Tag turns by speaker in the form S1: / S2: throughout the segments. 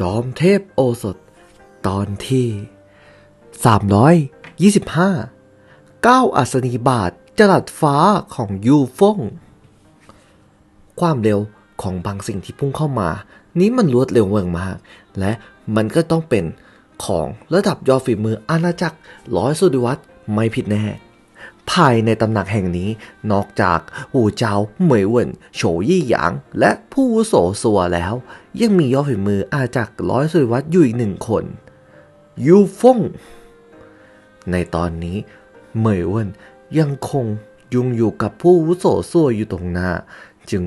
S1: จอมเทพโอสถ ตอนที่ 325ก้าอัศนีบาทจรัสฟ้าของยูฟง ความเร็วของบางสิ่งที่พุ่งเข้ามา นี้มันรวดเร็วเมืองมาก และมันก็ต้องเป็นของระดับยอดฝีมืออาณาจักรร้อยสุดิวัตไม่ผิดแน่ ภายในตำหนักแห่งนี้ นอกจากหูเจ้าเหมยเวินโฉยี่หยาง และผู้โสสัวแล้ว ยังมียอดฝีมืออาจากร้อยสุวัตอยู่อีกหนึ่งคน ยูฟง ในตอนนี้เหมยเวินยังคงยุ่งอยู่กับผู้โสสัวอยู่ตรงหน้า จึง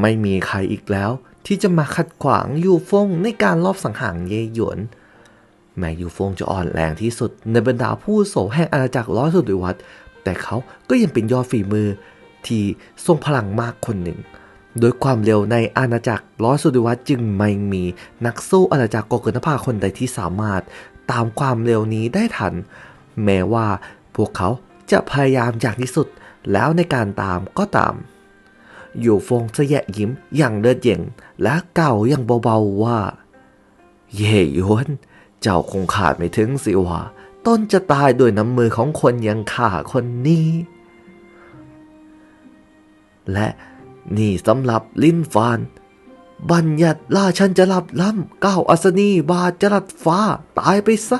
S1: ไม่มีใครอีกแล้ว ที่จะมาขัดขวางยูฟงในการลอบสังหารเย่หยวนแม้ยูฟงจะอ่อนแรงที่สุดในบรรดาผู้โสแห่งอาณาจักรร้อยสุริวัต แต่เขาก็ยังเป็นยอดฝีมือที่ทรงพลังมากคนหนึ่ง โดยความเร็วในอาณาจักรร้อยสุริวัตจึงไม่มีนักสู้อาณาจักรโกเกินภาคนใดที่สามารถตามความเร็วนี้ได้ทัน แม้ว่าพวกเขาจะพยายามอย่างที่สุดแล้วในการตามก็ตามอยู่ฟงจะแยะยิ้มอย่างเลือดเย็นและกล่าวอย่างเบาๆว่า เย่ยวน เจ้าคงขาดไม่ถึงสิว่า ต้นจะตายโดวยน้ำมือของคนอยังข้าคนนี้ และนี่สำหรับลิ้นฟาน บัญญัติล่าชันจะหลับล้ำก้าวอัศนีบาจรัสฟ้าตายไปซะ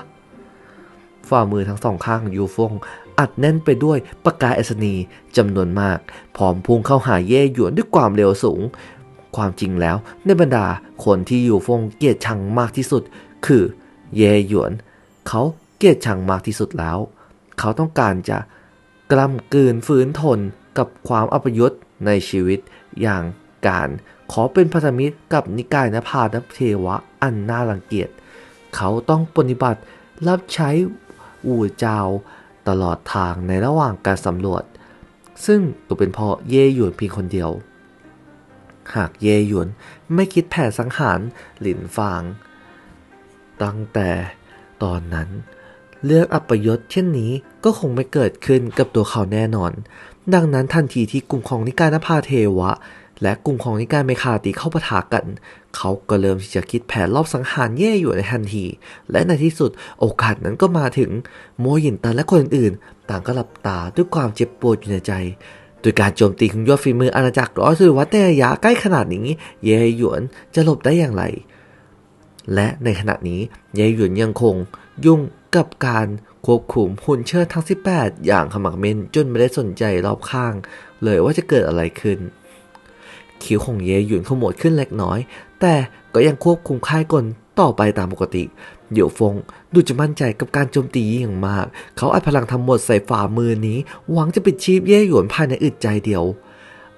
S1: ฝ่ามือทั้งสองข้างยูฟงอัดแน่นไปด้วยประกายอัศนีจำนวนมาก พร้อมพุ่งเข้าหาเย่หยวนด้วยความเร็วสูง ความจริงแล้วในบรรดาคนที่ยูฟงเกลียดชังมากที่สุด คือเย่หยวน เขา เกลียดชังมากที่สุดแล้ว เขาต้องการจะกล้ำกลืนฝืนทนกับความอัปยศในชีวิตอย่างการขอเป็นพันธมิตรกับนิกายนภานัเทวะอันน่ารังเกียจ เขาต้องปฏิบัติรับใช้อู่เจ้าตลอดทางในระหว่างการสำรวจ ซึ่งตัวเป็นเพราะเย่หยวนเพียงคนเดียว หากเย่หยวนไม่คิดแผนสังหารหลินฟาง ตั้งแต่ตอนนั้น เรื่องอัปยศเช่นนี้ก็คงไม่เกิดขึ้นกับตัวเขาแน่นอน ดังนั้นทันทีที่กลุ่มของนิกายนภาเทวะ และกลุ่มของนิกายเมคาติเข้าปะทะกัน เขาก็เริ่มที่จะคิดแผนรอบสังหารเย่อยู่ในทันที และในที่สุดโอกาสนั้นก็มาถึงโมยินตันและคนอื่นต่างก็หลับตาด้วยความเจ็บปวดอยู่ในใจโดยการโจมตีของยอดฝีมืออาณาจักรร้อยสุริวัตในระยะใกล้ขนาดนี้ เย่หยวนจะหลบได้อย่างไร และในขณะนี้เย่หยวนยังคงยุ่ง กับการควบคุมหุ่นเชิดทั้ง 18 อย่างขมักเม้นจนไม่ได้สนใจรอบข้าง เลยว่าจะเกิดอะไรขึ้น คิ้วของเยหยุนขมวดขึ้นเล็กน้อย แต่ก็ยังควบคุมค่ายกลต่อไปตามปกติเหยวฟงดูจะมั่นใจกับการโจมตีอย่างมาก เขาอัดพลังทั้งหมดใส่ฝ่ามือนี้ หวังจะปิดชีพเย่หยวนภายในอึดใจเดียว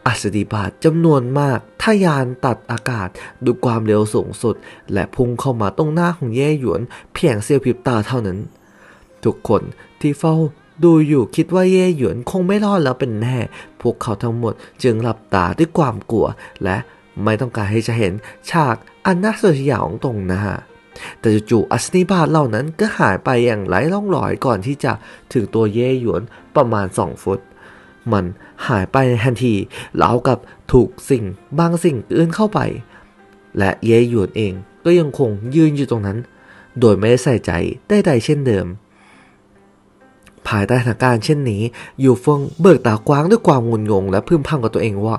S1: อัศดีบาทจำนวนมากทะยานตัดอากาศด้วยความเร็วสูงสุด และพุ่งเข้ามาตรงหน้าของเย่หยวน เพียงเสี้ยวพริบตาเท่านั้น ทุกคนที่เฝ้าดูอยู่คิดว่าเย่หยวนคงไม่รอดแล้วเป็นแน่ พวกเขาทั้งหมดจึงหลับตาด้วยความกลัว และไม่ต้องการให้จะเห็นฉากอันน่าสยดสยองตรงหน้าแต่จู่ๆอัศนีบาทเหล่านั้นก็หายไปอย่างไร้ร่องรอยก่อนที่จะถึงตัวเย่หยวนประมาณสองฟุต มันหายไปในทันทีรากับถูกสิ่งบางสิ่งอื่นเข้าไป และเย่หยวนเองก็ยังคงยืนอยู่ตรงนั้น โดยไม่ได้ใส่ใจใดๆเช่นเดิม ภายใต้สถานการณ์เช่นนี้ อยู่ฟงเบิกตากว้างด้วยความงุนงง และพึมพำกับตัวเองว่า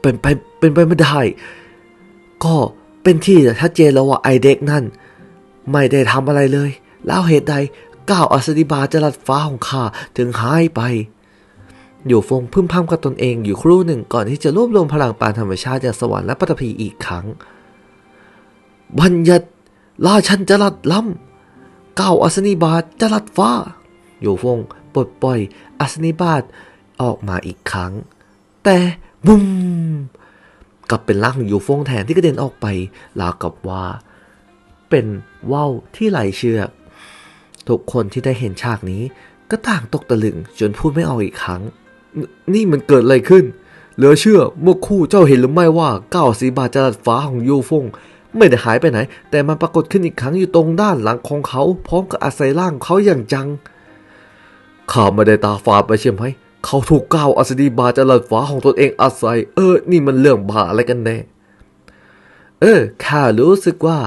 S1: เป็นไปเป็นไปไม่ได้ ก็เป็นที่ชัดเจนแล้วว่าไอเด็กนั่น ไม่ได้ทำอะไรเลย แล้วเหตุใดก้าวอัสดิบาจรัดฟ้าของข้าถึงหายไป อยู่ฟงพึมพำกับตนเองอยู่ครู่หนึ่งก่อนที่จะรวบรวมพลังปานธรรมชาติจากสวรรค์และปฐพีอีกครั้ง บัญญัติราชันจรัดล้ำก้าวอัศนีบาทจรัดฟ้า อยู่ฟงปลดปล่อยอัศนีบาทออกมาอีกครั้ง แต่บุ้มกลับเป็นร่างของยูฟงแทนที่กระเด็นออกไปราวกับว่า เป็นว่าวที่ไหลเชือก ทุกคนที่ได้เห็นฉากนี้ก็ต่างตกตะลึงจนพูดไม่ออกอีกครั้ง นี่มันเกิดอะไรขึ้น เหลือเชื่อเมื่อคู่เจ้าเห็นหรือไม่ว่าก้าวสีบาทจรัสฟ้าของยูฟงไม่ได้หายไปไหน แต่มันปรากฏขึ้นอีกครั้งอยู่ตรงด้านหลังของเขา พร้อมกับอาศัยร่างเขาอย่างจังข้าไม่ได้ตาฝาดไปใช่ไหมเขาถูกก้าวอัศดีบาจรัสฟ้าของตนเองอาศัย เออ นี่มันเรื่องบ้าอะไรกันแน่ เออข้ารู้สึกว่า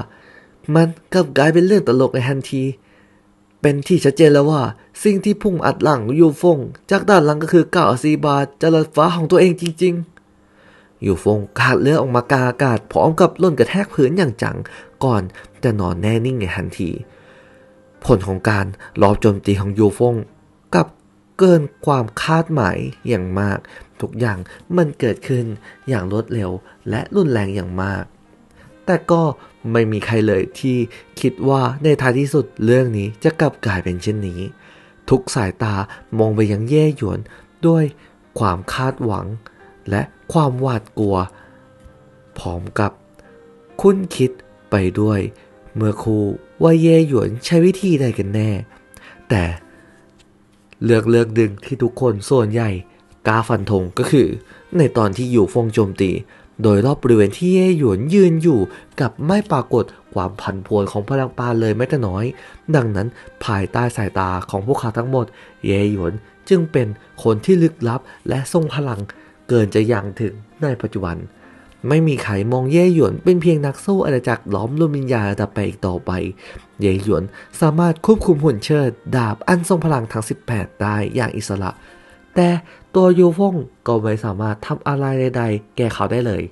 S1: มันกลับกลายเป็นเรื่องตลกในทันที เป็นที่ชัดเจนแล้วว่า สิ่งที่พุ่งอัดหลังยูฟง จากด้านหลังก็คือก้าวอซีบาจรดฟ้าของตัวเองจริง ๆ ยูฟงกาดเลือดออกมากาอากาศพร้อมกับล่นกระแทกพื้นอย่างจัง ก่อนจะนอนแน่นิ่งในทันที ผลของการลอบโจมตีของยูฟงกับเกินความคาดหมายอย่างมาก ทุกอย่างมันเกิดขึ้นอย่างรวดเร็วและรุนแรงอย่างมาก แต่ก็ไม่มีใครเลยที่คิดว่าในท้ายที่สุดเรื่องนี้จะกลับกลายเป็นเช่นนี้ ทุกสายตามองไปยังเย่หยวนด้วยความคาดหวัง และความหวาดกลัว พร้อมกับ คุ้นคิดไปด้วย เมื่อครูว่าเย่หยวนใช้วิธีใดกันแน่ แต่เลือกเลือกดึงที่ทุกคนส่วนใหญ่กล้าฟันธงก็คือ ในตอนที่อยู่ฟงโจมตี โดยรอบบริเวณที่เย่หยวนยืนอยู่กับไม่ปรากฏความผันผวนของพลังปานเลยแม้แต่น้อย ดังนั้นภายใต้สายตาของพวกเขาทั้งหมด เย่หยวนจึงเป็นคนที่ลึกลับและทรงพลังเกินจะยังถึงในปัจจุบัน ไม่มีใครมองเย่หยวนเป็นเพียงนักสู้อาณาจักรล้อมรวมวิญญาณระดับไปอีกต่อไป เย่หยวนสามารถควบคุมหุ่นเชิด ดาบอันทรงพลังทั้ง 18 ได้อย่างอิสระ แต่ ตัวยูฟงก็ไม่สามารถทำอะไรใดๆ แก่เขาได้เลย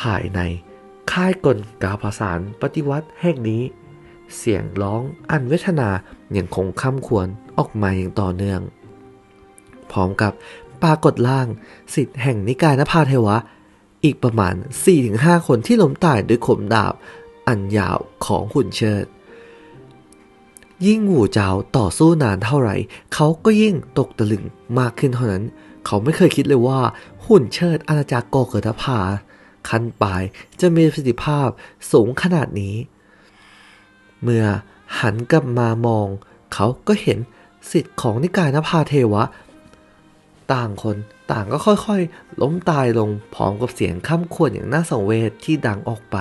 S1: ภายในค่ายกลกาภาษานปฏิวัติแห่งนี้ เสียงร้องอันเวทนายังคงค้ำควรออกมาอย่างต่อเนื่อง พร้อมกับปรากฏล่างสิทธิ์แห่งนิกายนภาเทวะ อีกประมาณ 4-5 คนที่ล้มตายด้วยขมดาบ อันยาวของหุ่นเชิด ยิ่งหูเจ้าต่อสู้นานเท่าไหร่ เขาก็ยิ่งตกตะลึงมากขึ้นเท่านั้น เขาไม่เคยคิดเลยว่า หุ่นเชิดอาณาจักรโกเกิดภาคันปลายจะมีประสิทธิภาพสูงขนาดนี้ เมื่อหันกลับมามอง เขาก็เห็นสิทธิ์ของนิกายนภาเทวะ ต่างคน ต่างก็ค่อยๆ ล้มตายลงพร้อมกับเสียงข้ามควรอย่างน่าสังเวชที่ดังออกไป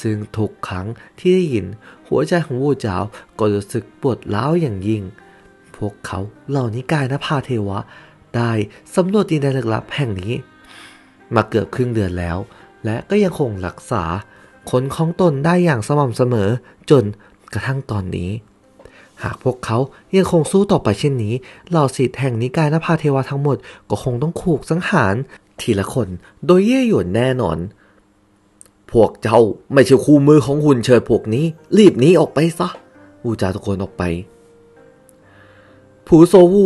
S1: ซึ่งทุกครั้งที่ได้ยิน หัวใจของวูเจ้าก็รู้สึกปวดร้าวอย่างยิ่ง พวกเขาเหล่านิกายนภาเทวะ ได้สำรวจดินแดนลึกลับแห่งนี้ มาเกือบครึ่งเดือนแล้ว และก็ยังคงรักษาคนของตนได้อย่างสม่ำเสมอจนกระทั่งตอนนี้ หากพวกเขายังคงสู้ต่อไปเช่นนี้ เหล่าสิทธิ์แห่งนิกายนภาเทวะทั้งหมดก็คงต้องถูกสังหาร ทีละคนโดยเย่หยวนแน่นอน พวกเจ้าไม่ใช่คู่มือของหุ่นเชิดพวกนี้ รีบหนีออกไปซะวูจาตะโกนออกไป ผูโซวู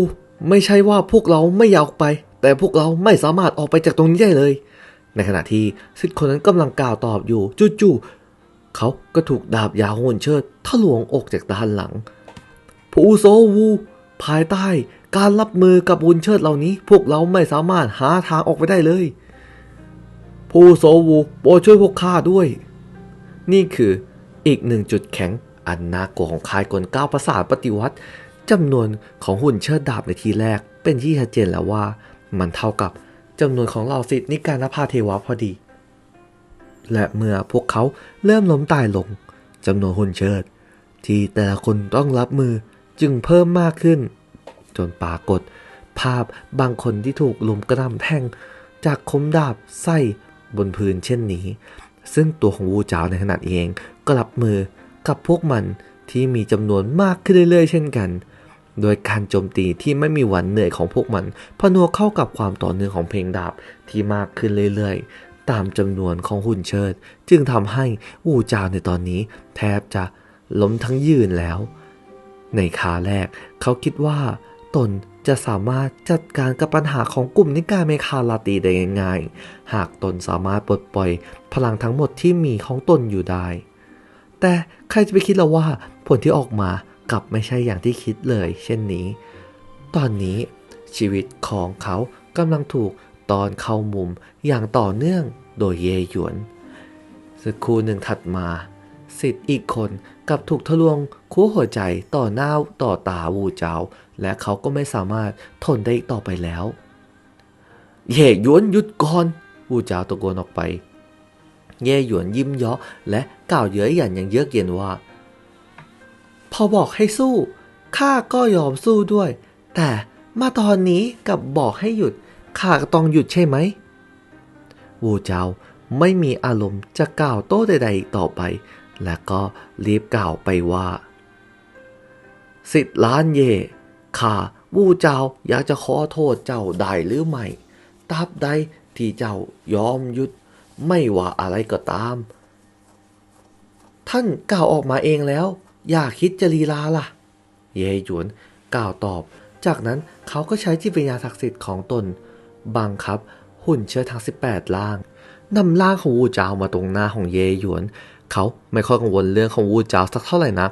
S1: ไม่ใช่ว่าพวกเราไม่อยากออกไป แต่พวกเราไม่สามารถออกไปจากตรงนี้ได้เลย ในขณะที่สิทธิ์คนนั้นกำลังกล่าวตอบอยู่จู่ๆเขาก็ถูกดาบยาวหุ่นเชิดทะลวงอกจากด้านหลัง ผู้โซวู ภายใต้การรับมือกับบุญเชิดเหล่านี้ พวกเราไม่สามารถหาทางออกไปได้เลย ผู้โซวูโปรดช่วยพวกข้าด้วย นี่คืออีกหนึ่งจุดแข็งอันน่ากลัวของคายกลก้าวประสาทปฏิวัติจำนวนของหุ่นเชิดดาบในทีแรก เป็นที่ชัดเจนแล้วว่า มันเท่ากับจำนวนของเหล่าสิทธินิการนภาเทวะพอดี และเมื่อพวกเขาเริ่มล้มตายลงจำนวนหุ่นเชิด ที่แต่ละคนต้องรับมือ จึงเพิ่มมากขึ้น จนปรากฏ ภาพบางคนที่ถูกลุมกระหน่ำแทงจากคมดาบไส้บนพื้นเช่นนี้ ซึ่งตัวของวูจาวในขณะเองก็รับมือกับพวกมันที่มีจำนวนมากขึ้นเรื่อยๆ เช่นกัน โดยการโจมตีที่ไม่มีวันเหนื่อยของพวกมันผนวกเข้ากับความต่อเนื่องของเพลงดาบที่มากขึ้นเรื่อยๆ ตามจำนวนของหุ่นเชิด จึงทำให้วูจาวในตอนนี้แทบจะล้มทั้งยืนแล้ว ในขาแรก เขาคิดว่า ตนจะสามารถจัดการกับปัญหาของกลุ่มนิกายเมคาลาตีได้ง่ายๆ หากตนสามารถปลดปล่อยพลังทั้งหมดที่มีของตนอยู่ได้ แต่ใครจะไปคิดละว่าผลที่ออกมากลับไม่ใช่อย่างที่คิดเลย เช่นนี้ ตอนนี้ชีวิตของเขากำลังถูกตอนเข้ามุมอย่างต่อเนื่องโดยเยหยวนสักครู่หนึ่งถัดมา สิทธิ์อีกคนกับถูกทะลวง คู่หัวใจต่อหน้าต่อตาวูเจ้า และเขาก็ไม่สามารถทนได้อีกต่อไปแล้ว เย่หยวนหยุดก่อนวูเจ้าตะโกนออกไป เย่หยวนยิ้มเยาะและกล่าวเย้ยหยันอย่างเยือกเย็นว่า พอบอกให้สู้ข้าก็ยอมสู้ด้วย แต่มาตอนนี้กับบอกให้หยุดข้าก็ต้องหยุดใช่ไหมวูเจ้าไม่มีอารมณ์จะกล่าวโต้ใดๆอีกต่อไป และก็รีบกล่าวไปว่า สิทธิ์ล้านเย่ข้าวู้เจ้าอยากจะขอโทษเจ้าได้หรือไม่ตราบใดที่เจ้ายอมหยุดไม่ว่าอะไรก็ตาม ท่านกล่าวออกมาเองแล้ว อย่าคิดจะลีลาล่ะ เยหยวนกล่าวตอบ จากนั้นเขาก็ใช้จิตวิญญาณศักดิ์สิทธิ์ของตน บังคับ หุ่นเชิดทั้ง 18 ล่างนำล่างของวูเจ้ามาตรงหน้าของเยหยวน เขาไม่ค่อยกังวลเรื่องของวูเจ้าสักเท่าไหร่นัก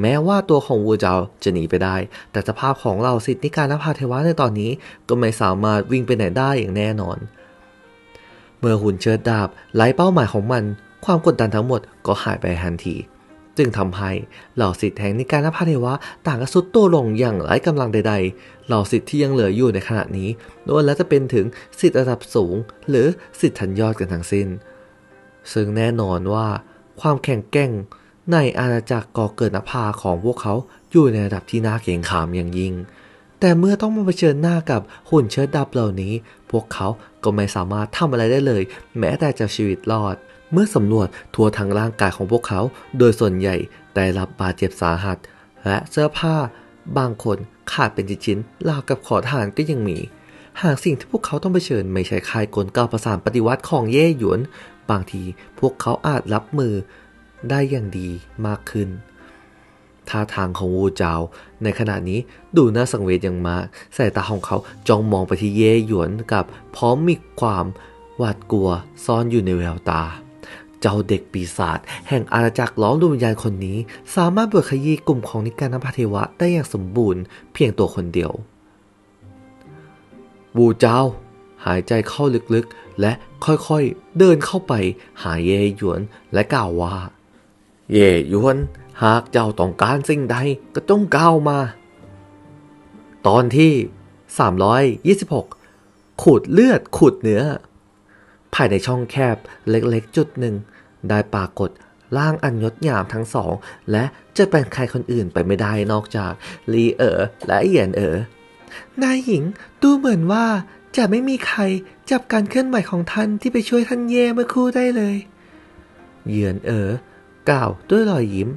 S1: แม้ว่าตัวของวูจาจะหนีไปได้ แต่สภาพของเราสิทธิการนภาเทวะในตอนนี้ก็ไม่สามารถวิ่งไปไหนได้อย่างแน่นอน เมื่อหุ่นเชิดดาบไล่เป้าหมายของมัน ความกดดันทั้งหมดก็หายไปทันที จึงทำให้เหล่าสิทธิแห่งนิการนภาเทวะต่างกระสุดตัวลงอย่างไร้กำลังใด ๆ เหล่าสิทธิที่ยังเหลืออยู่ในขณะนี้ล้วนแล้วจะเป็นถึงสิทธิระดับสูง หรือสิทธิทันยอดกันทั้งสิ้น ซึ่งแน่นอนว่าความแข็งแกร่ง ในอาณาจักรก่อเกิดนภาของพวกเขาอยู่ในระดับที่น่าเกรงขามอย่างยิ่ง แต่เมื่อต้องมาเผชิญหน้ากับหุ่นเชิดดับเหล่านี้ พวกเขาก็ไม่สามารถทำอะไรได้เลย แม้แต่จะชีวิตรอด เมื่อสำรวจทั่วทั้งร่างกายของพวกเขา โดยส่วนใหญ่ได้รับบาดเจ็บสาหัส และเสื้อผ้า บางคนขาดเป็นชิ้นๆราวกับขอทานก็ยังมี หากสิ่งที่พวกเขาต้องเผชิญไม่ใช่คายกลก้าประสานปฏิวัติของเย่หยวน บางทีพวกเขาอาจรับมือ ได้อย่างดีมากขึ้น ท่าทางของวูเจาวในขณะนี้ดูน่าสังเวชอย่างมากสายตาของเขาจ้องมองไปที่เย่หยวนกับพร้อมมีความหวาดกลัวซ่อนอยู่ในแววตา เจ้าเด็กปีศาจแห่งอาณาจักรล้อมดวงวิญญาณคนนี้ สามารถบวชขยี้กลุ่มของนิการนภาเทวะได้อย่างสมบูรณ์เพียงตัวคนเดียววูเจ้า หายใจเข้าลึกๆ และค่อยๆ เดินเข้าไปหาเย่หยวนและกล่าวว่า เย่ยวน หากเจ้าต้องการสิ่งใดก็ต้องก้าวมา ตอนที่ 326 ขูดเลือดขูดเนื้อ ภายในช่องแคบเล็กๆจุดหนึ่ง ได้ปรากฏร่างอันยศงามทั้งสอง และจะเป็นใครคนอื่นไปไม่ได้นอกจากลีเอ๋อและเหยียนเอ๋อนายหญิงดูเหมือนว่าจะไม่มีใครจับการเคลื่อนไหวของท่านที่ไปช่วยท่านเย่เมื่อคู่ได้เลย เหยือนเอ๋อ กล่าวด้วยรอยยิ้ม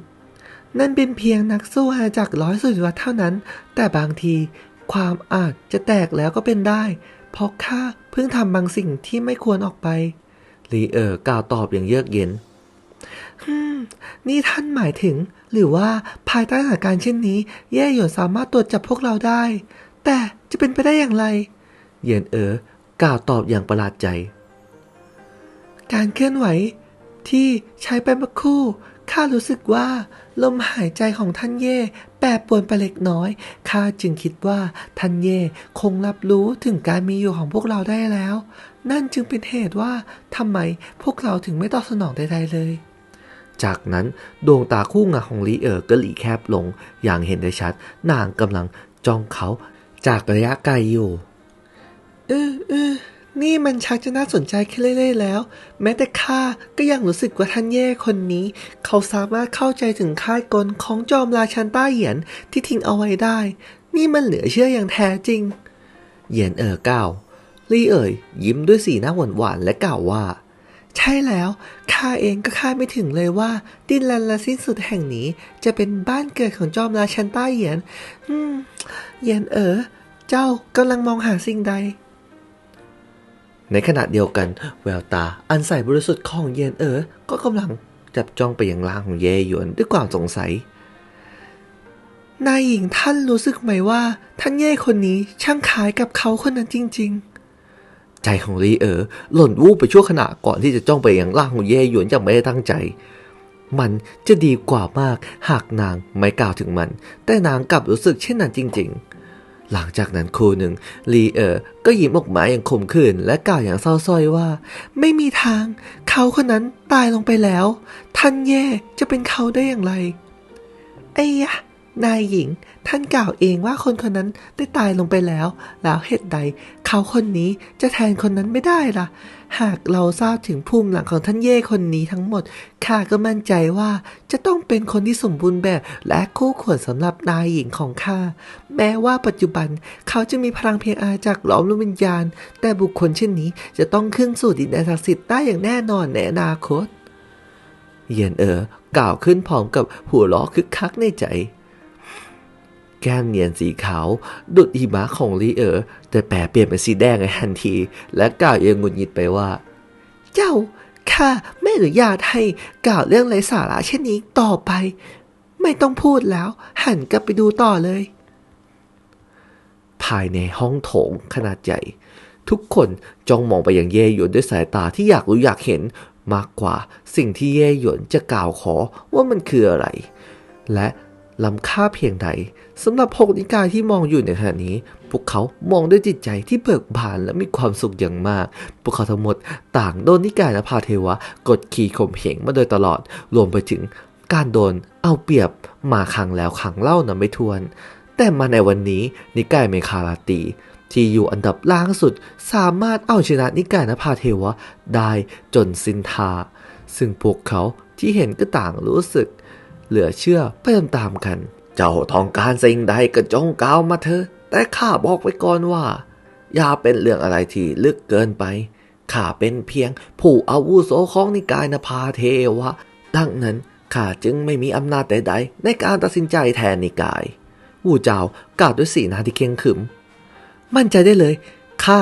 S1: นั่นเป็นเพียงนักสู้อาณากร้อยสุดวัดเท่านั้น แต่บางทีความอาจจะแตกแล้วก็เป็นได้ เพราะข้าเพิ่งทำบางสิ่งที่ไม่ควรออกไปลีเอ๋อกล่าวตอบอย่างเยือกเย็นฮึนี่ท่านหมายถึง หรือว่าภายใต้สถานการณ์เช่นนี้ แย่หยวนสามารถตรวจจับพวกเราได้ แต่จะเป็นไปได้อย่างไร เยียนเอ๋อกล่าวตอบอย่างประหลาดใจ การเคลื่อนไหว ที่ใช้ไปเมื่อครู่ข้ารู้สึกว่า ลมหายใจของท่านเย่แปรปรวนไปเล็กน้อยข้าจึงคิดว่าท่านเย่คงรับรู้ถึงการมีอยู่ของพวกเราได้แล้ว นั่นจึงเป็นเหตุว่าทำไมพวกเราถึงไม่ตอบสนองใดๆเลย จากนั้นดวงตาคู่งาของลีเอ๋อก็หลีแคบลง อย่างเห็นได้ชัด นางกำลังจ้องเขาจากระยะไกลอยู่ เออเออ นี่มันชักจะน่าสนใจขึ้นเรื่อยๆแล้ว แม้แต่ข้าก็ยังรู้สึกว่าท่านเย่คนนี้ เขาสามารถเข้าใจถึงค่ายกลของจอมราชันต้าเหยียนที่ทิ้งเอาไว้ได้ นี่มันเหลือเชื่ออย่างแท้จริง เหยียนเอ๋อก้าวลี่เอ๋ยยิ้มด้วยสีหน้าหวานๆและกล่าวว่า ใช่แล้วข้าเองก็คาดไม่ถึงเลยว่า ดินแลนละสิ้นสุดแห่งนี้ จะเป็นบ้านเกิดของจอมราชันต้าเหยียนอืมเหยียนเอ๋อเจ้ากำลังมองหาสิ่งใด ในขณะเดียวกันแววตาอันใสบริสุทธิ์ของเยนเอ๋อก็กำลังจับจ้องไปยังร่างของเยหยวนด้วยความสงสัย นายหญิงท่านรู้สึกไหมว่า ท่านเย่คนนี้ช่างคล้ายกับเขาคนนั้นจริง ๆ ใจของลีเอ๋อหล่นวูบไปชั่วขณะก่อนที่จะจ้องไปยังร่างของเย่หยวนอย่างไม่ได้ตั้งใจ มันจะดีกว่ามากหากนางไม่กล่าวถึงมัน แต่นางกลับรู้สึกเช่นนั้นจริง ๆ หลังจากนั้นครูหนึ่งลีเอ๋อก็ยิ้มออกมาอย่างขมขื่นและกล่าวอย่างเศร้าส้อยว่า ไม่มีทาง เขาคนนั้นตายลงไปแล้ว ท่านแย่จะเป็นเขาได้อย่างไรไอ้ยะนายหญิง ท่านกล่าวเองว่าคนคนนั้นได้ตายลงไปแล้ว แล้วเหตุใด เขาคนนี้จะแทนคนนั้นไม่ได้ล่ะ หากเราทราบถึงภูมิหลังของท่านเย่คนนี้ทั้งหมด ข้าก็มั่นใจว่าจะต้องเป็นคนที่สมบูรณ์แบบและคู่ควรสำหรับนายหญิงของข้า แม้ว่าปัจจุบันเขาจะมีพลังเพียงอาจากหลอมลูกวิญญาณ แต่บุคคลเช่นนี้จะต้องขึ้นสู่ดินแดนศักดิ์สิทธิ์ได้อย่างแน่นอนในอนาคต เย็นเอ๋อกล่าวขึ้นพร้อมกับหัวเราะคึกคักในใจ แก้มเนียนสีขาว ดุดหิมะของลีเอ๋อแต่แปรเปลี่ยนเป็นสีแดงในทันที และกล่าวเยังงุนงิดไปว่า เจ้าข้าไม่อนุญาตให้กล่าวเรื่องไร้สาระเช่นนี้ต่อไป ไม่ต้องพูดแล้ว หันกลับไปดูต่อเลย ภายในห้องโถงขนาดใหญ่ ทุกคนจ้องมองไปยังเย่หยวนด้วยสายตาที่อยากรู้อยากเห็นมากกว่าสิ่งที่เย่หยวนจะกล่าวขอว่ามันคืออะไร และ ล้ำค่าเพียงใดสำหรับหกนิกายที่มองอยู่ในขณะนี้ พวกเขามองด้วยจิตใจที่เบิกบานและมีความสุขอย่างมาก พวกเขาทั้งหมดต่างโดนนิกายและพาเทวะ กดขี่ข่มเหงมาโดยตลอด รวมไปถึงการโดนเอาเปรียบมาครั้งแล้วครั้งเล่านะไม่ทวน แต่มาในวันนี้นิกายเมคาราตี ที่อยู่อันดับล่างสุดสามารถเอาชนะนิกายนภาเทวะได้จนสินทา ซึ่งพวกเขาที่เห็นก็ต่างรู้สึก เหลือเชื่อไปตามๆกัน เจ้าต้องการสิ่งใดก็จงกล่าวมาเถอะ แต่ข้าบอกไว้ก่อนว่า อย่าเป็นเรื่องอะไรที่ลึกเกินไป ข้าเป็นเพียงผู้อาวุโสของนิกายนภาเทวะ ดังนั้นข้าจึงไม่มีอำนาจใดๆ ในการตัดสินใจแทนนิกายวูเจ้ากล่าวด้วยสีหน้าที่เข่งขรึม มั่นใจได้เลยข้า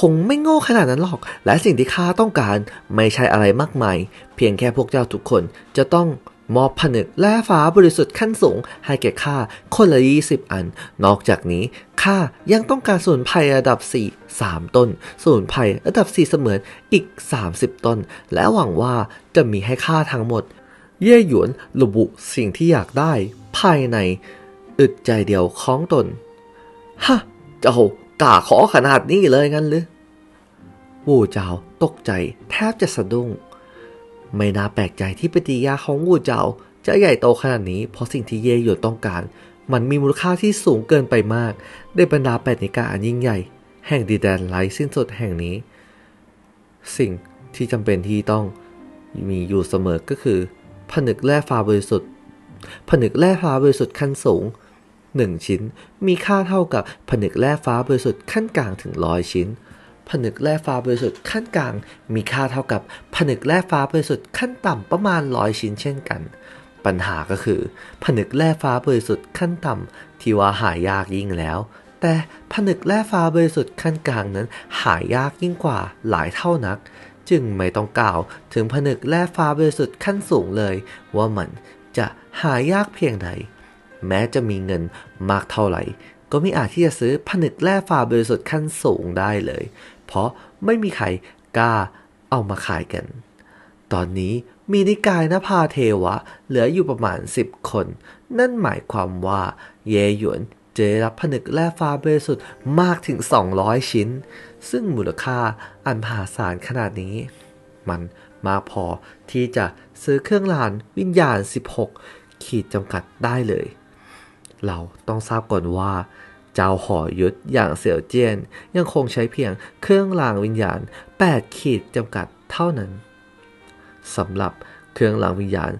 S1: คงไม่โง่ขนาดนั้นหรอก และสิ่งที่ข้าต้องการไม่ใช่อะไรมากมาย เพียงแค่พวกเจ้าทุกคนจะต้อง มอบผนึกและฟ้าบริสุทธิ์ขั้นสูงให้แก่ข้าคนละ 20 อัน นอกจากนี้ข้ายังต้องการสมุนไพรระดับ 4 3 ต้นสมุนไพรระดับ 4 เสมือนอีก 30 ต้น และหวังว่าจะมีให้ข้าทั้งหมด เย่หยวนระบุสิ่งที่อยากได้ ภายในอึดใจเดียวของตน ฮะ เจ้ากล้าขอขนาดนี้เลยงั้นหรือ วูเจาตกใจแทบจะสะดุ้ง ไม่น่าแปลกใจที่ปฏิกิริยาของวูเจ้าจะใหญ่โตขนาดนี้ เพราะสิ่งที่เย่หยวนต้องการ มันมีมูลค่าที่สูงเกินไปมาก ในบรรดาแปดนิกายอันยิ่งใหญ่ แห่งดินแดนไร้สิ้นสุดแห่งนี้ สิ่งที่จำเป็นที่ต้องมีอยู่เสมอก็คือ ผนึกแร่ฟ้าบริสุทธิ์ ผนึกแร่ฟ้าบริสุทธิ์ขั้นสูง 1 ชิ้นมีค่าเท่ากับผนึกแร่ฟ้าบริสุทธิ์ขั้นกลางถึงร้อยชิ้น ผนึกแร่ฟ้าบริสุทธิ์ขั้นกลาง มีค่าเท่ากับผนึกแร่ฟ้าบริสุทธิ์ขั้นต่ำประมาณร้อยชิ้นเช่นกัน ปัญหาก็คือ ผนึกแร่ฟ้าบริสุทธิ์ขั้นต่ำที่ว่าหายากยิ่งแล้ว แต่ผนึกแร่ฟ้าบริสุทธิ์ขั้นกลางนั้นหายากยิ่งกว่าหลายเท่านัก จึงไม่ต้องกล่าวถึงผนึกแร่ฟ้าบริสุทธิ์ขั้นสูงเลย ว่ามันจะหายากเพียงใดแม้จะมีเงินมากเท่าไหร่ ก็ไม่อาจที่จะซื้อผนึกแร่ฟ้าบริสุทธิ์ขั้นสูงได้เลย เพราะไม่มีใครกล้าเอามาขายกัน ตอนนี้มีนิกายนภาเทวะ เหลืออยู่ประมาณ 10 คน นั่นหมายความว่า เยหยวนจะได้รับผนึกแร่ฟ้าบริสุทธิ์มากถึง 200 ชิ้น ซึ่งมูลค่าอันมหาศาลขนาดนี้ มันมากพอที่จะซื้อเครื่องรานวิญญาณ 16 ขีดจำกัดได้เลย เราต้องทราบก่อนว่า เจ้าหอยุทธอย่างเสี่ยวเจี้ยนยังคงใช้เพียงเครื่องรางวิญญาณ 8 ขีดจำกัดเท่านั้นสำหรับเครื่องรางวิญญาณ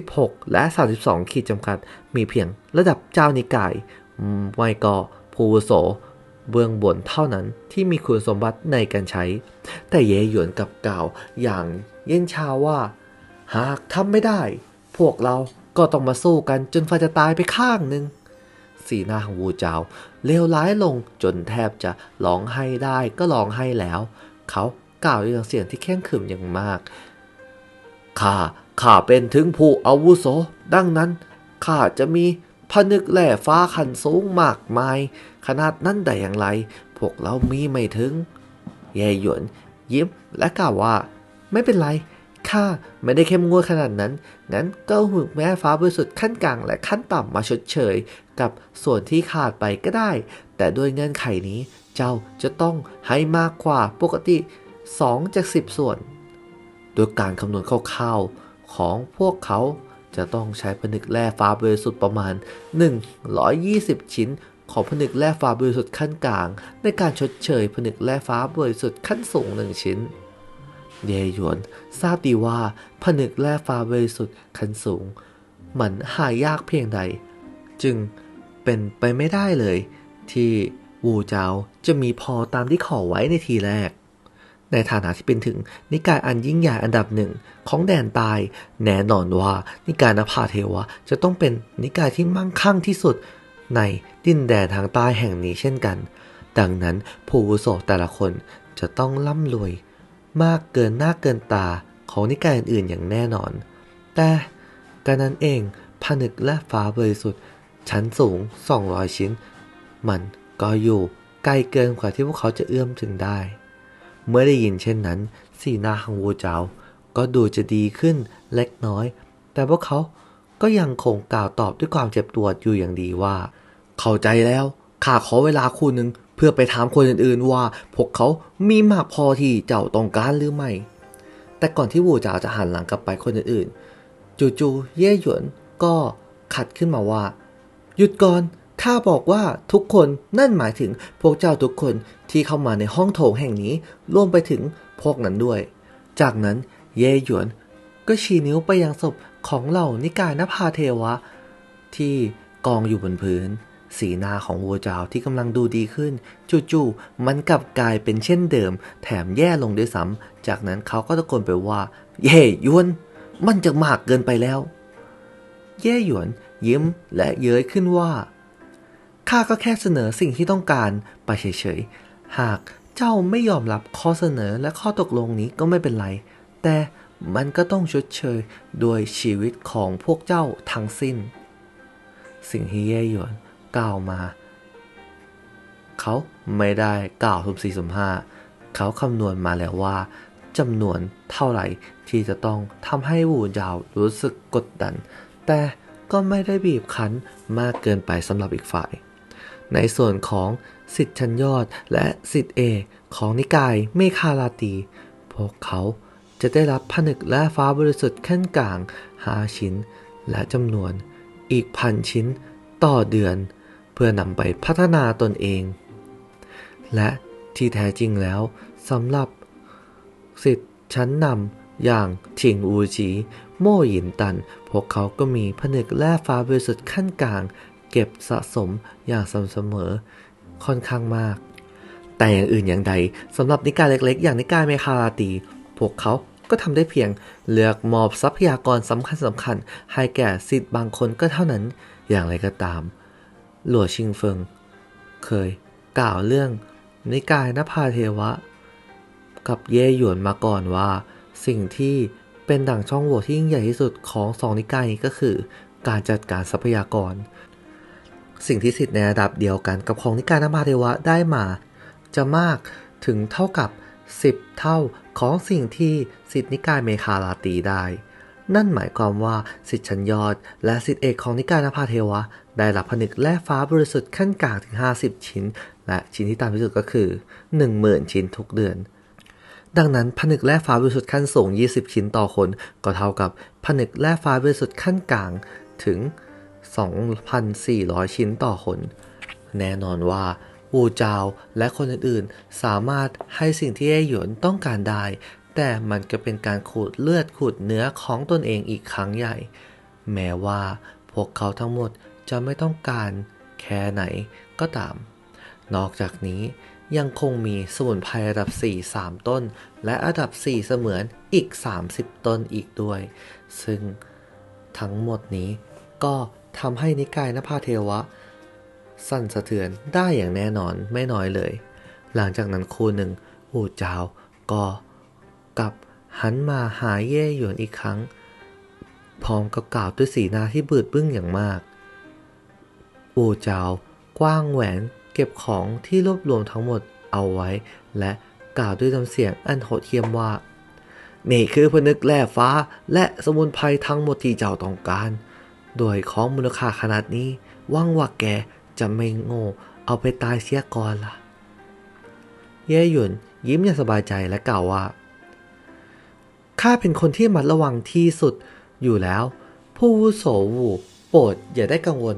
S1: 16 และ 32 ขีดจำกัด มีเพียงระดับเจ้านิกายไม่ก็ภูโส เบื้องบนเท่านั้นที่มีคุณสมบัติในการใช้ แต่เยหยวนกับกล่าวอย่างเย็นชาว่า หากทำไม่ได้ พวกเราก็ต้องมาสู้กันจนฟ้าจะตายไปข้างหนึ่งสีหน้าของวูเจา เลวร้ายลงจนแทบจะร้องไห้ได้ก็ร้องไห้แล้ว เขากล่าวด้วยเสียงที่แข็งขรึมอย่างมาก ข้า ข้าเป็นถึงผู้อาวุโส ดังนั้น ข้าจะมีผนึกแหล่ฟ้าขันสูงมากมาย ขนาดนั้นได้อย่างไร พวกเรามีไม่ถึง เย่หยวน ยิ้มและกล่าวว่า ไม่เป็นไร ข้าไม่ได้เข้มงวดขนาดนั้น งั้นก็หมึกแม่ฟ้าบริสุทธิ์ขั้นกลางและขั้นต่ำมาชดเชย กับส่วนที่ขาดไปก็ได้ แต่ด้วยเงื่อนไขนี้เจ้าจะต้องให้มากกว่าปกติ 2 จาก 10 ส่วน โดยการคำนวณคร่าวๆของพวกเขาจะต้องใช้ผนึกแร่ฟ้าบริสุทธิ์ประมาณ 120 ชิ้นของผนึกแร่ฟ้าบริสุทธิ์ขั้นกลาง ในการชดเชยผนึกแร่ฟ้าบริสุทธิ์ขั้นสูงหนึ่งชิ้น เยหยวน ทราบดีว่าผนึกแร่ฟ้าบริสุทธิ์ขันสูง มันหายากเพียงใด จึงเป็นไปไม่ได้เลย ที่วูเจาจะมีพอตามที่ขอไว้ในทีแรก ในฐานะที่เป็นถึงนิกายอันยิ่งใหญ่อันดับหนึ่งของแดนใตายแน่นอนว่านิกายนภาเทวะจะต้องเป็นนิกายที่มั่งคั่งที่สุดในดินแดนทางใต้แห่งนี้เช่นกัน ดังนั้นผู้วุโสแต่ละคนจะต้องร่ำรวย มากเกินหน้าเกินตาของนิกายอื่นๆอย่างแน่นอน แต่การนั้นเองผนึกและฟ้าบริสุทธิ์ ชั้นสูง 200 ชิ้น มันก็อยู่ไกลเกินกว่าที่พวกเขาจะเอื้อมถึงได้ เมื่อได้ยินเช่นนั้น สีหน้าของวูเจ้าก็ดูจะดีขึ้นเล็กน้อย แต่พวกเขาก็ยังคงกล่าวตอบด้วยความเจ็บปวดอยู่อย่างดีว่า เข้าใจแล้วข้าขอเวลาคู่หนึ่งเพื่อไปถามคนอื่นๆ ว่าพวกเขามีมากพอที่เจ้าต้องการหรือไม่ แต่ก่อนที่วูจาจะหันหลังกลับไปคนอื่นๆ จู่ๆ เย่หยวนก็ขัดขึ้นมาว่า หยุดก่อนข้าบอกว่าทุกคนนั่นหมายถึงพวกเจ้าทุกคนที่เข้ามาในห้องโถงแห่งนี้รวมไปถึงพวกนั้นด้วย จากนั้นเย่หยวนก็ชี้นิ้วไปยังศพของเหล่านิกายนภาเทวะ ที่กองอยู่บนพื้น สีหน้าของวัวจาวที่กำลังดูดีขึ้น จู่ๆมันกลับกลายเป็นเช่นเดิม แถมแย่ลงด้วยซ้ำจากนั้นเขาก็ตะโกนไปว่า เย่ยวน มันจะมากเกินไปแล้ว เย่หยวน ยิ้มและเย้ยขึ้นว่าข้าก็แค่เสนอสิ่งที่ต้องการไปเฉยๆ หากเจ้าไม่ยอมรับข้อเสนอและข้อตกลงนี้ก็ไม่เป็นไร แต่มันก็ต้องชดเชยด้วยชีวิตของพวกเจ้าทั้งสิ้น สิ่งที่เย่หยวน กล่าวมา เขาไม่ได้กล่าวทุมสี่สมห้าเขาคำนวณมาแล้วว่าจำนวนเท่าไหร่ที่จะต้องทำให้วูยาวรู้สึกกดดัน แต่ก็ไม่ได้บีบคั้นมากเกินไปสำหรับอีกฝ่าย ในส่วนของสิทธิชั้นยอดและสิทธิเอกของนิกายเมคาลาตี พวกเขาจะได้รับผนึกและฟ้าบริสุทธิ์ขั้นกลาง 5 ชิ้น และจำนวนอีกพันชิ้นต่อเดือน เพื่อนำไปพัฒนาตนเอง และที่แท้จริงแล้วสำหรับสิทธิ์ชั้นนำอย่างถิงอูจีโม่หยินตัน พวกเขาก็มีผนึกแร่ฟ้าบริสุทธิ์ขั้นกลาง เก็บสะสมอย่างสม่ำเสมอค่อนข้างมาก แต่อย่างอื่นอย่างใดสำหรับนิกายเล็กๆ อย่างนิกายเมคาราตี พวกเขาก็ทำได้เพียงเลือกมอบทรัพยากรสำคัญสำคัญๆให้แก่สิทธิ์บางคนก็เท่านั้นอย่างไรก็ตาม หลัวชิงเฟิง เคยกล่าวเรื่องนิกายนภาเทวะ กับเย่หยวนมาก่อนว่า สิ่งที่เป็นดั่งช่องโหว่ที่ยิ่งใหญ่ที่สุดของสองนิกายนี้ก็คือ การจัดการทรัพยากร สิ่งที่สิทธิ์ในระดับเดียวกันกับของนิกายนภาเทวะได้มา จะมากถึงเท่ากับ 10 เท่าของสิ่งที่สิทธินิกายเมคาลาตีได้ นั่นหมายความว่าสิทธิชั้นยอด และสิทธิเอกของนิกายนภาเทวะ ได้รับผนึกแร่ฟ้าบริสุทธิ์ขั้นกลางถึง 50 ชิ้น และชิ้นที่ต่ำที่สุดก็คือ 10,000 ชิ้นทุกเดือน ดังนั้นผนึกแร่ฟ้าบริสุทธิ์ขั้นสูง 20 ชิ้นต่อคน ก็เท่ากับผนึกแร่ฟ้าบริสุทธิ์ขั้นกลางถึง 2,400 ชิ้นต่อคน แน่นอนว่าวูจาวและคนอื่นๆ สามารถให้สิ่งที่เย่หยวนต้องการได้ แต่มันก็เป็นการขูดเลือดขูดเนื้อของตนเองอีกครั้งใหญ่ แม้ว่าพวกเขาทั้งหมด จะไม่ต้องการแค่ไหนก็ตาม นอกจากนี้ยังคงมีสมุนไพรระดับ 4 3 ต้น และระดับ 4 เสมือนอีก 30 ต้นอีกด้วย ซึ่งทั้งหมดนี้ก็ทำให้นิกายนภาเทวะ สั่นสะเทือนได้อย่างแน่นอนไม่น้อยเลย หลังจากนั้นครูหนึ่งหูจาวก็กลับหันมาหาเย่หยวนอีกครั้ง พร้อมกับกล่าวด้วยสีหน้าที่บืดบึ้งอย่างมาก อูจากว้างแหวนเก็บของที่รวบรวมทั้งหมดเอาไว้ และกล่าวด้วยน้ำเสียงอันโหดเหี้ยมว่า นี่คือพนึกแร่ฟ้าและสมุนไพรทั้งหมดที่เจ้าต้องการ โดยของมูลค่าขนาดนี้ว่างว่าแกจะไม่โง่เอาไปตายเสียก่อนล่ะ เย่หยุนยิ้มอย่างสบายใจและกล่าวว่าข้าเป็นคนที่มัดระวังที่สุดอยู่แล้ว ผู้วุโสวูโปรดอย่าได้กังวล